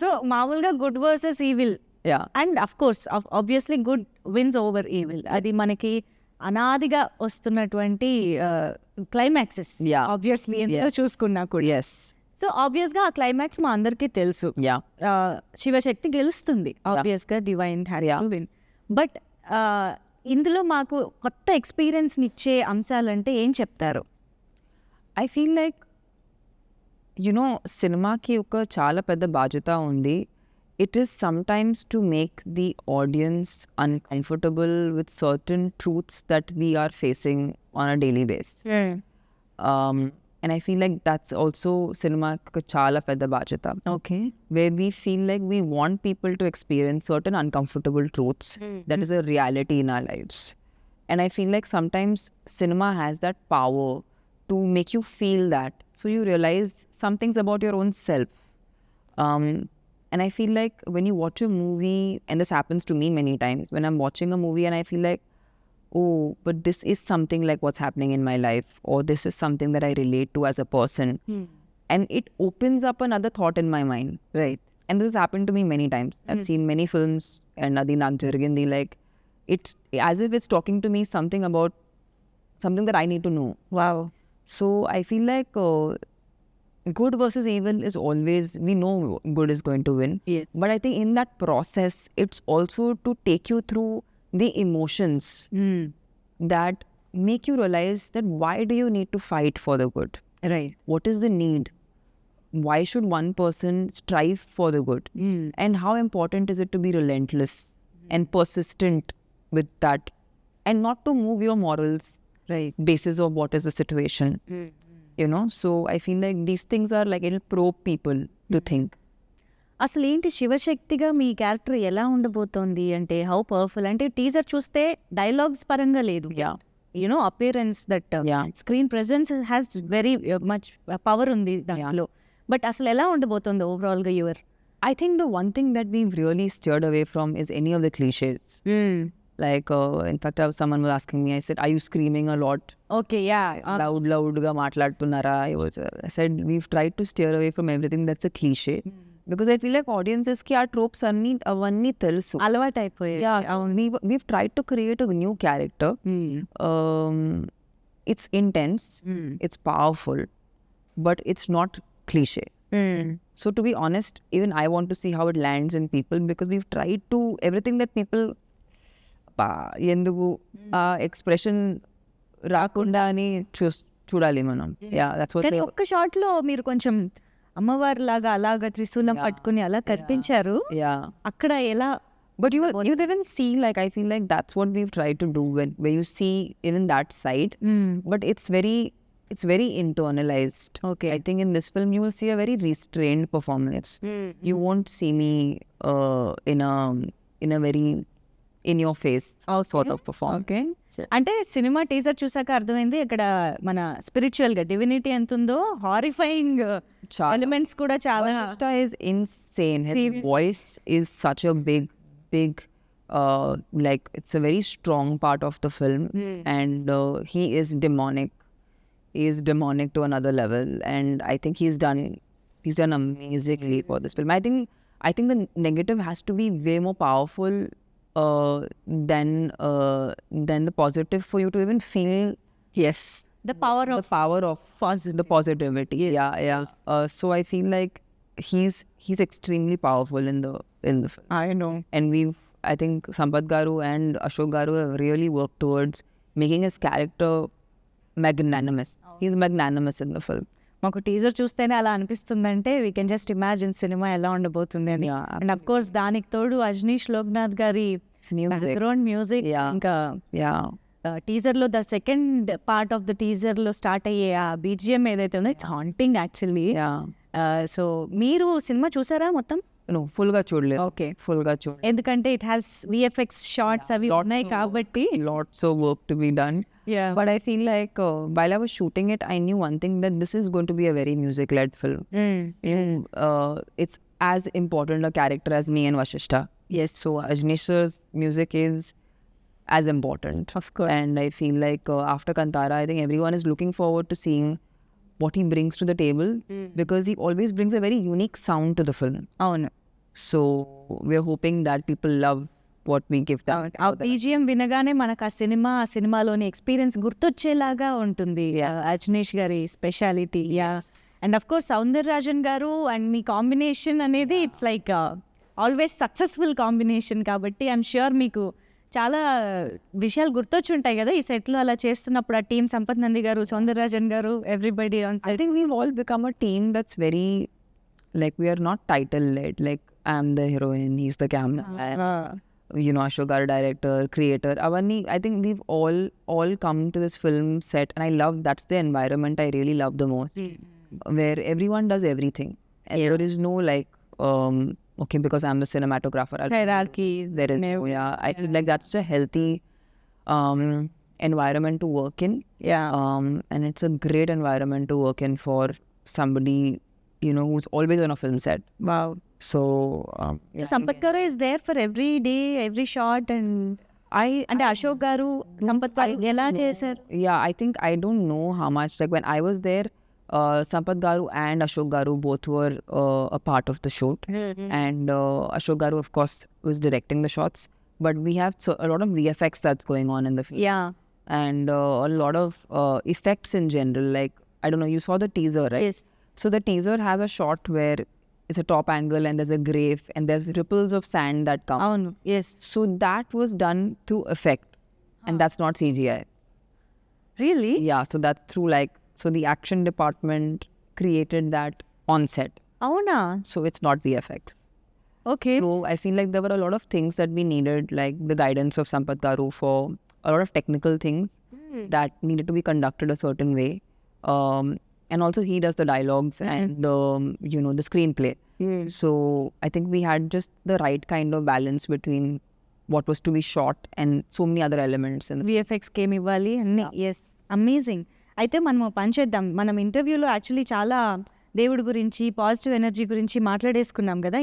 So మామూలుగా good versus evil ya and of course obviously good wins over evil అది మనకి అనాదిగా వస్తున్నటువంటి క్లైమాక్సెస్ Yeah. ఆబ్వియస్లీ. చూసుకున్నా కూడా. ఎస్ సో ఆబ్వియస్గా ఆ క్లైమాక్స్ మా అందరికీ తెలుసు. యా ఆ, శివశక్తి గెలుస్తుంది. ఆబ్వియస్గా డివైన్. టు విన్ బట్ ఇందులో మాకు కొత్త ఎక్స్పీరియన్స్ ఇచ్చే అంశాలంటే ఏం చెప్తారు? ఐ ఫీల్ లైక్ యునో సినిమాకి ఒక చాలా పెద్ద బాధ్యత ఉంది it is sometimes to make the audience uncomfortable with certain truths that we are facing on a daily basis and I feel like that's also సినిమాకి చాలా పెద్ద బాధ్యత okay where we feel like we want people to experience certain uncomfortable truths that is a reality in our lives. And I feel like sometimes cinema has that power to make you feel that. so you realize some things about your own self. Um, and I feel like when you watch a movie, and this happens to me many times, when I'm watching a movie and I feel like, oh, but this is something like what's happening in my life, or this is something that I relate to as a person. And it opens up another thought in my mind right? And this has happened to me many times. I've seen many films and adi nak jarigindi like it's as if it's talking to me something about something that i need to know. Wow so i feel like uh, good versus evil is always we know good is going to win. Yes. but i think in that process it's also to take you through the emotions hmm. that make you realize that why do you need to fight for the good? Right. what is the need? Why should one person strive for the good? Hmm. And how important is it to be relentless hmm. and persistent with that? And not to move your morals right basis of what is the situation you know so i feel like these things are like it'll probe people to think అసలు ఏంటి శివశక్తిగా మీ character ఎలా ఉండబోతోంది అంటే how powerful అంటే teaser చూస్తే dialogues పరంగా లేదు yeah you know appearance that Yeah. Screen presence has very much power ఉంది దాంట్లో బట్ అసలు ఎలా ఉండబోతుంది ఓవరాల్ గా your i think the one thing that we've really steered away from is any of the cliches like uh, in fact I was, someone was asking me i said are you screaming a lot okay yeah loud loud గా మాట్లాడుతున్నారా I was uh, I said we've tried to steer away from everything that's a cliche because I feel like audiences కి ఆ tropes అన్ని అవన్నీ తెలుసు అలవాటు అయిపోయాయి yeah we we've tried to create a new character um it's intense it's powerful but it's not cliche so to be honest even I want to see how it lands in people because we've tried తప్ప ఎందుకు hmm. ఆ expression రాకుండా అని చూ చూడాలి మనం. Hmm. ఒక్క షాట్లో మీరు కొంచెం అమ్మవారి లాగా అలాగా త్రిశూలం పట్టుకుని అలా కనిపించారు. యా అక్కడ ఎలా but you then see like I feel like that's what we try to do when way you see in in that side but it's very it's very internalized okay I think in this film you will see a very restrained performance you won't see me in in a very in your face sort of perform okay అంటే cinema teaser చూసాక అర్థమైంది ఇక్కడ మన స్పిరిచువల్గా divinity ఎంత ఉందో horrifying elements కూడా చాలా is insane voice is such a big big like it's a very strong part of the film and he is demonic is demonic to another level and I think he's done he's done amazingly for this film I think I think the negative has to be way more powerful uh, than uh, than the positive for you to even feel. Yes, the power the power of the positivity. Yeah, yeah. Uh, so I feel like he's he's extremely powerful in the in the film, I know and we've I think Sampath Garu and Ashok Garu have really worked towards making his character magnanimous. He's magnanimous in the film. మాకు teaser చూస్తేనే అలా అనిపిస్తుందంటే we can just imagine cinema ఎలా ఉండబోతుంది అని Yeah, and of course దానికి తోడు అజనీష్ లోక్నాథ్ గారి Music. Background music. ఇంకా Yeah. టీజర్లో the second part of the టీజర్లో స్టార్ట్ అయ్యే ఆ బీజిఎం ఏదైతే ఉందో ఇట్స్ హాంటింగ్ యాక్చువల్లీ. సో మీరు సినిమా చూసారా మొత్తం full ga chodle. Okay. Full ga chodle. ఎందుకంటే ఇట్ హ్యాస్ విఎఫ్ఎక్స్ షార్ట్స్ అవి ఉన్నాయి కాబట్టి Lots of work to be done. Yeah. But I feel like uh, while I was shooting it, I knew one thing that this is going to be a very music led film. Mm, uh, it's as important a character as me and Vashishta. Yes. So Ajnesh's music is as important. Of course. And I feel like uh, after Kantara, I think everyone is looking forward to seeing what he brings to the table because he always brings a very unique sound to the film. అవును So we're hoping that people love what we give them. ఆ BGM వినగానే మనకు ఆ cinema ఆ సినిమాలోని experience గుర్తొచ్చేలాగా ఉంటుంది అజనీష్ గారి speciality ya and of course Soundararajan గారు అండ్ మీ కాంబినేషన్ అనేది it's like always successful combination కాబట్టి ఐఎమ్ ష్యూర్ మీకు చాలా విషయాలు గుర్తొచ్చి ఉంటాయి కదా ఈ సెట్లో అలా చేస్తున్నప్పుడు ఆ టీమ్ సంపత్ నంది గారు సౌందర్రాజన్ గారు everybody I think we all become a team that's very like we're not title led like I'm the heroine he's the camera you know Ashok గారు డైరెక్టర్ క్రియేటర్ అవన్నీ I think we all all come to this film set and I love that's the environment I really love the most where everyone does everything, and there is no like, um, okay, because I'm the cinematographer, I'll do Hierarchy, this. There is no, never- yeah. I feel like that's a healthy, um, environment to work in, yeah um, and it's a great environment to work in for somebody, you know, who's always on a film set. Wow So, um, so Sampath గారు is there for every day every shot and I అంటే అశోక్ గారు సంపత్ గారు ఎలా చేశారు Yeah, I think I don't know how much. Like when I was there, uh, Sampath Garu and Ashok Garu both were uh, a part of the shoot, mm-hmm. and uh, Ashok Garu, of course, was directing the shots. But we have so, a lot of VFX that's going on in the film. Yeah, and uh, a lot of uh, effects in general. Like I don't know, you saw the teaser, right? Yes. So the teaser has a shot where it's a top angle and there's a grave and there's ripples of sand that come. Oh no! Yes. So that was done to effect, huh. and that's not CGI. Really? Yeah. So that's through like so the action department created that on set. Oh, no. So it's not VFX. Okay. So I feel like there were a lot of things that we needed, like the guidance of Sampath Garu for a lot of technical things mm. that needed to be conducted a certain way. Um, and also he does the dialogs mm-hmm. and um, you know the screenplay. Mm. So I think we had just the right kind of balance between what was to be shot and so many other elements. And VFX came Wali and yeah. yes, amazing. అయితే మనం పని చేద్దాం. మనం ఇంటర్వ్యూలో actually చాలా దేవుడి గురించి positive energy గురించి మాట్లాడేసుకున్నాం కదా.